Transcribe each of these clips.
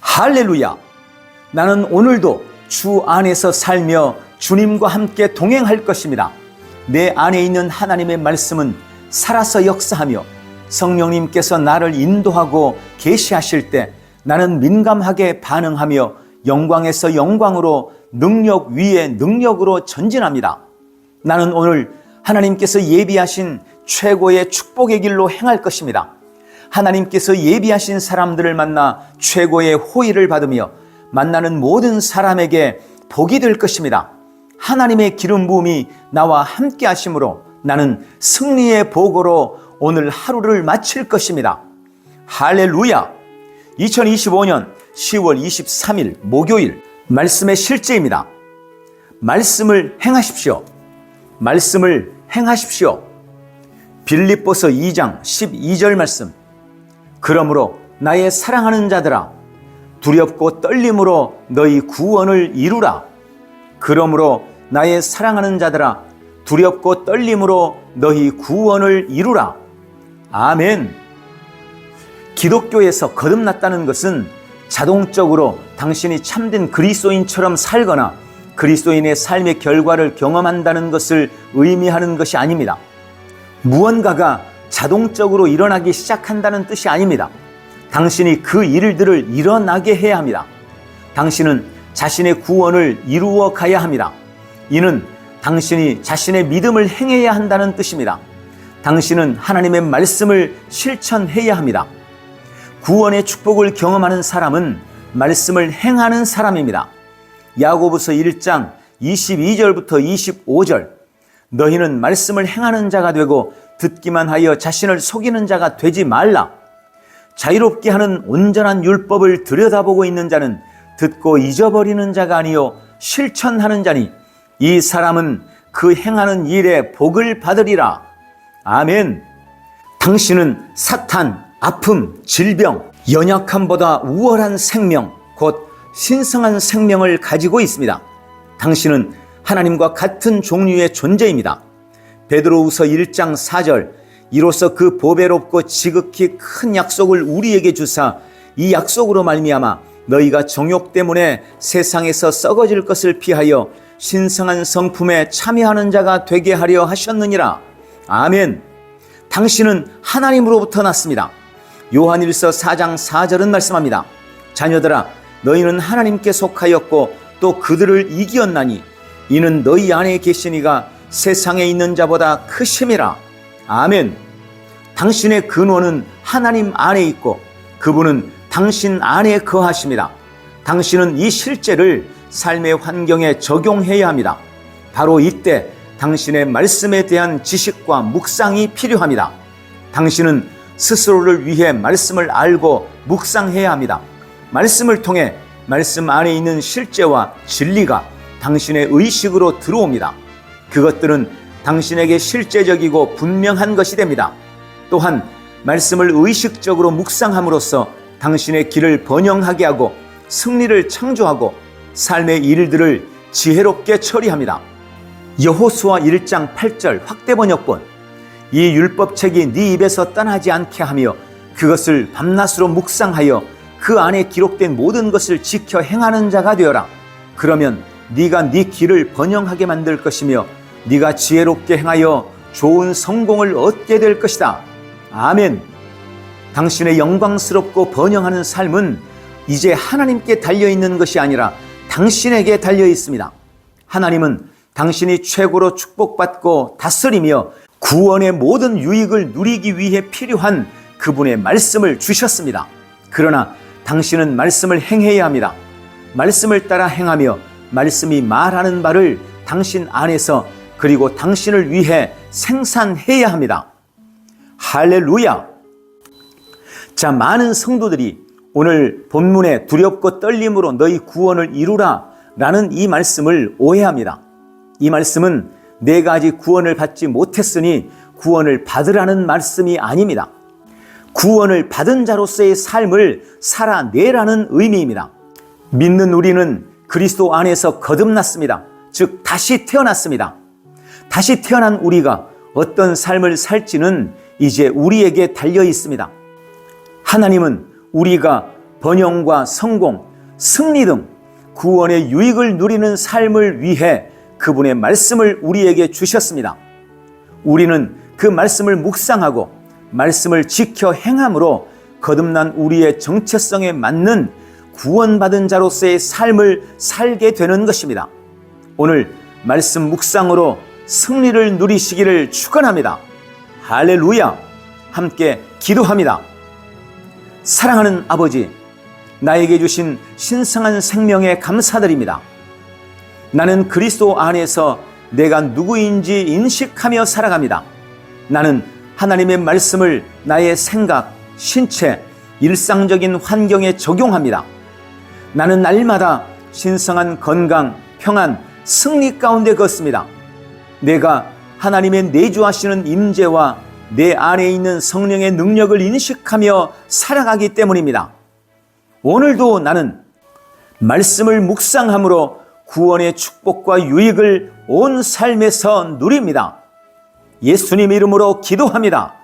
할렐루야! 나는 오늘도 주 안에서 살며 주님과 함께 동행할 것입니다. 내 안에 있는 하나님의 말씀은 살아서 역사하며 성령님께서 나를 인도하고 계시하실 때 나는 민감하게 반응하며 영광에서 영광으로 능력 위에 능력으로 전진합니다. 나는 오늘 하나님께서 예비하신 최고의 축복의 길로 행할 것입니다. 하나님께서 예비하신 사람들을 만나 최고의 호의를 받으며 만나는 모든 사람에게 복이 될 것입니다. 하나님의 기름 부음이 나와 함께 하심으로 나는 승리의 복으로 오늘 하루를 마칠 것입니다. 할렐루야! 2025년 10월 23일 목요일 말씀의 실제입니다. 말씀을 행하십시오. 말씀을 행하십시오. 빌립보서 2장 12절 말씀. 그러므로 나의 사랑하는 자들아 두렵고 떨림으로 너희 구원을 이루라. 그러므로 나의 사랑하는 자들아 두렵고 떨림으로 너희 구원을 이루라. 아멘. 기독교에서 거듭났다는 것은 자동적으로 당신이 참된 그리스도인처럼 살거나 그리스도인의 삶의 결과를 경험한다는 것을 의미하는 것이 아닙니다. 무언가가 자동적으로 일어나기 시작한다는 뜻이 아닙니다. 당신이 그 일들을 일어나게 해야 합니다. 당신은 자신의 구원을 이루어 가야 합니다. 이는 당신이 자신의 믿음을 행해야 한다는 뜻입니다. 당신은 하나님의 말씀을 실천해야 합니다. 구원의 축복을 경험하는 사람은 말씀을 행하는 사람입니다. 야고보서 1장 22절부터 25절 너희는 말씀을 행하는 자가 되고 듣기만 하여 자신을 속이는 자가 되지 말라. 자유롭게 하는 온전한 율법을 들여다보고 있는 자는 듣고 잊어버리는 자가 아니요 실천하는 자니 이 사람은 그 행하는 일에 복을 받으리라. 아멘. 당신은 사탄, 아픔, 질병, 연약함보다 우월한 생명, 곧 신성한 생명을 가지고 있습니다. 당신은 하나님과 같은 종류의 존재입니다. 베드로후서 1장 4절 이로써 그 보배롭고 지극히 큰 약속을 우리에게 주사 이 약속으로 말미암아 너희가 정욕 때문에 세상에서 썩어질 것을 피하여 신성한 성품에 참여하는 자가 되게 하려 하셨느니라. 아멘. 당신은 하나님으로부터 났습니다. 요한일서 4장 4절은 말씀합니다. 자녀들아 너희는 하나님께 속하였고 또 그들을 이기었나니 이는 너희 안에 계시니가 세상에 있는 자보다 크심이라. 아멘. 당신의 근원은 하나님 안에 있고 그분은 당신 안에 거하십니다. 당신은 이 실제를 삶의 환경에 적용해야 합니다. 바로 이때 당신의 말씀에 대한 지식과 묵상이 필요합니다. 당신은 스스로를 위해 말씀을 알고 묵상해야 합니다. 말씀을 통해 말씀 안에 있는 실제와 진리가 당신의 의식으로 들어옵니다. 그것들은 당신에게 실제적이고 분명한 것이 됩니다. 또한 말씀을 의식적으로 묵상함으로써 당신의 길을 번영하게 하고 승리를 창조하고 삶의 일들을 지혜롭게 처리합니다. 여호수아 1장 8절 확대 번역본 이 율법책이 네 입에서 떠나지 않게 하며 그것을 밤낮으로 묵상하여 그 안에 기록된 모든 것을 지켜 행하는 자가 되어라. 그러면 네가 네 길을 번영하게 만들 것이며 네가 지혜롭게 행하여 좋은 성공을 얻게 될 것이다. 아멘. 당신의 영광스럽고 번영하는 삶은 이제 하나님께 달려 있는 것이 아니라 당신에게 달려 있습니다. 하나님은 당신이 최고로 축복받고 다스리며 구원의 모든 유익을 누리기 위해 필요한 그분의 말씀을 주셨습니다. 그러나 당신은 말씀을 행해야 합니다. 말씀을 따라 행하며 말씀이 말하는 바를 당신 안에서 그리고 당신을 위해 생산해야 합니다. 할렐루야! 자, 많은 성도들이 오늘 본문에 두렵고 떨림으로 너희 구원을 이루라 라는 이 말씀을 오해합니다. 이 말씀은 내가 아직 구원을 받지 못했으니 구원을 받으라는 말씀이 아닙니다. 구원을 받은 자로서의 삶을 살아내라는 의미입니다. 믿는 우리는 그리스도 안에서 거듭났습니다. 즉, 다시 태어났습니다. 다시 태어난 우리가 어떤 삶을 살지는 이제 우리에게 달려 있습니다. 하나님은 우리가 번영과 성공, 승리 등 구원의 유익을 누리는 삶을 위해 그분의 말씀을 우리에게 주셨습니다. 우리는 그 말씀을 묵상하고 말씀을 지켜 행함으로 거듭난 우리의 정체성에 맞는 구원받은 자로서의 삶을 살게 되는 것입니다. 오늘 말씀 묵상으로 승리를 누리시기를 축원합니다. 할렐루야! 함께 기도합니다. 사랑하는 아버지, 나에게 주신 신성한 생명에 감사드립니다. 나는 그리스도 안에서 내가 누구인지 인식하며 살아갑니다. 나는 하나님의 말씀을 나의 생각, 신체, 일상적인 환경에 적용합니다. 나는 날마다 신성한 건강, 평안, 승리 가운데 걷습니다. 내가 하나님의 내주하시는 임재와 내 안에 있는 성령의 능력을 인식하며 살아가기 때문입니다. 오늘도 나는 말씀을 묵상함으로 구원의 축복과 유익을 온 삶에서 누립니다. 예수님 이름으로 기도합니다.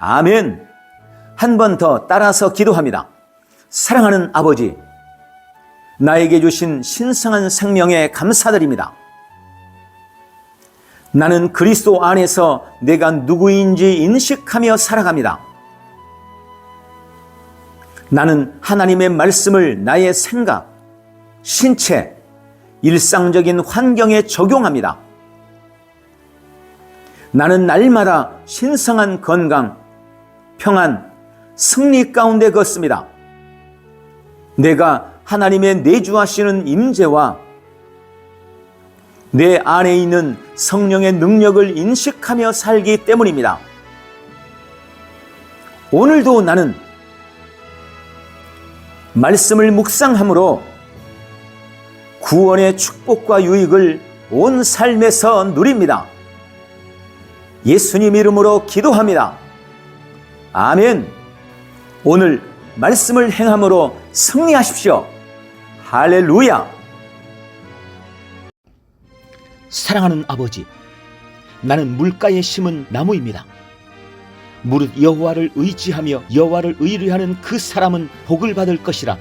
아멘. 한 번 더 따라서 기도합니다. 사랑하는 아버지, 나에게 주신 신성한 생명에 감사드립니다. 나는 그리스도 안에서 내가 누구인지 인식하며 살아갑니다. 나는 하나님의 말씀을 나의 생각, 신체, 일상적인 환경에 적용합니다. 나는 날마다 신성한 건강, 평안, 승리 가운데 걷습니다. 내가 하나님의 내주하시는 임재와 내 안에 있는 성령의 능력을 인식하며 살기 때문입니다. 오늘도 나는 말씀을 묵상함으로 구원의 축복과 유익을 온 삶에서 누립니다. 예수님 이름으로 기도합니다. 아멘. 오늘 말씀을 행함으로 승리하십시오. 할렐루야. 사랑하는 아버지, 나는 물가에 심은 나무입니다. 무릇 여호와를 의지하며 여호와를 의뢰하는 그 사람은 복을 받을 것이라.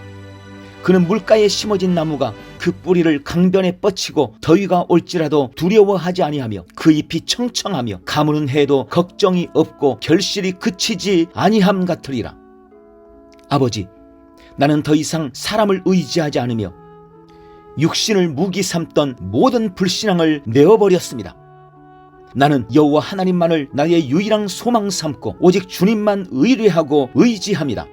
그는 물가에 심어진 나무가 그 뿌리를 강변에 뻗치고 더위가 올지라도 두려워하지 아니하며 그 잎이 청청하며 가무는 해도 걱정이 없고 결실이 그치지 아니함 같으리라. 아버지, 나는 더 이상 사람을 의지하지 않으며 육신을 무기 삼던 모든 불신앙을 내어버렸습니다. 나는 여호와 하나님만을 나의 유일한 소망 삼고 오직 주님만 의뢰하고 의지합니다.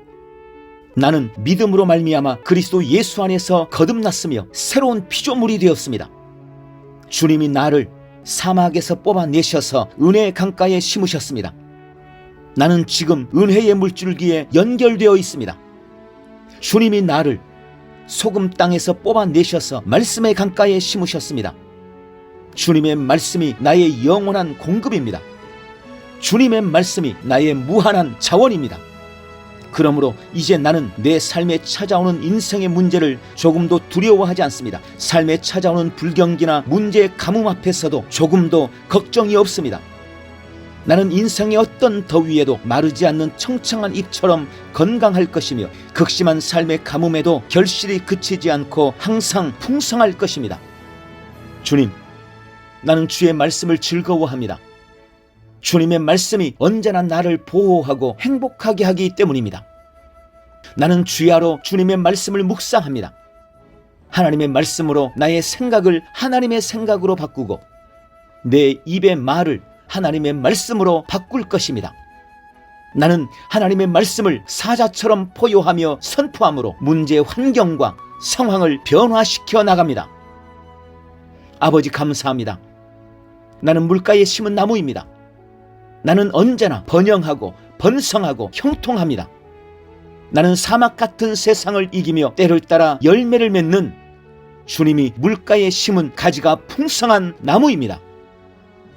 나는 믿음으로 말미암아 그리스도 예수 안에서 거듭났으며 새로운 피조물이 되었습니다. 주님이 나를 사막에서 뽑아내셔서 은혜의 강가에 심으셨습니다. 나는 지금 은혜의 물줄기에 연결되어 있습니다. 주님이 나를 소금 땅에서 뽑아내셔서 말씀의 강가에 심으셨습니다. 주님의 말씀이 나의 영원한 공급입니다. 주님의 말씀이 나의 무한한 자원입니다. 그러므로 이제 나는 내 삶에 찾아오는 인생의 문제를 조금도 두려워하지 않습니다. 삶에 찾아오는 불경기나 문제의 가뭄 앞에서도 조금도 걱정이 없습니다. 나는 인생의 어떤 더위에도 마르지 않는 청청한 잎처럼 건강할 것이며 극심한 삶의 가뭄에도 결실이 그치지 않고 항상 풍성할 것입니다. 주님, 나는 주의 말씀을 즐거워합니다. 주님의 말씀이 언제나 나를 보호하고 행복하게 하기 때문입니다. 나는 주야로 주님의 말씀을 묵상합니다. 하나님의 말씀으로 나의 생각을 하나님의 생각으로 바꾸고 내 입의 말을 하나님의 말씀으로 바꿀 것입니다. 나는 하나님의 말씀을 사자처럼 포효하며 선포함으로 문제의 환경과 상황을 변화시켜 나갑니다. 아버지 감사합니다. 나는 물가에 심은 나무입니다. 나는 언제나 번영하고 번성하고 형통합니다. 나는 사막 같은 세상을 이기며 때를 따라 열매를 맺는 주님이 물가에 심은 가지가 풍성한 나무입니다.